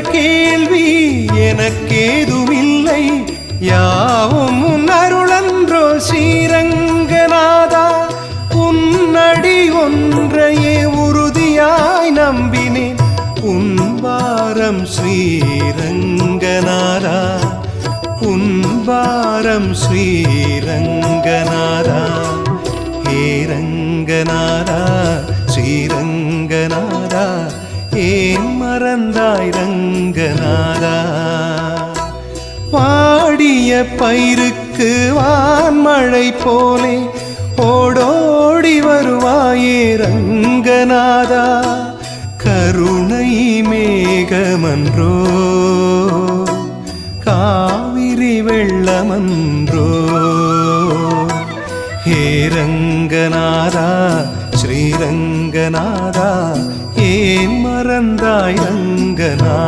கேள்வி எனக்கேதுமில்லை. யாவும் அருளன்றோ ஸ்ரீரங்கநாதா. உன்னடி ஒன்றையே உறுதியாய் நம்பினேன். உன்வாரம் ஸ்ரீரங்கநாதா. உன்வாரம் ஸ்ரீரங்கநாதா. ஹே ரங்கநாதா ஸ்ரீரங்கநாதா ஏ மறந்தாய் ரங்கநாதா. வாடிய பயிருக்கு வான்மழை போலே ஓடோடி வருவாயே ரங்கநாதா. கருணை மேகமன்றோ காவிரி வெள்ளமன்றோ. ஹே ரங்கநாதா ஸ்ரீரங்கநாதா ஏன் மறந்தாய் ரங்கநாதா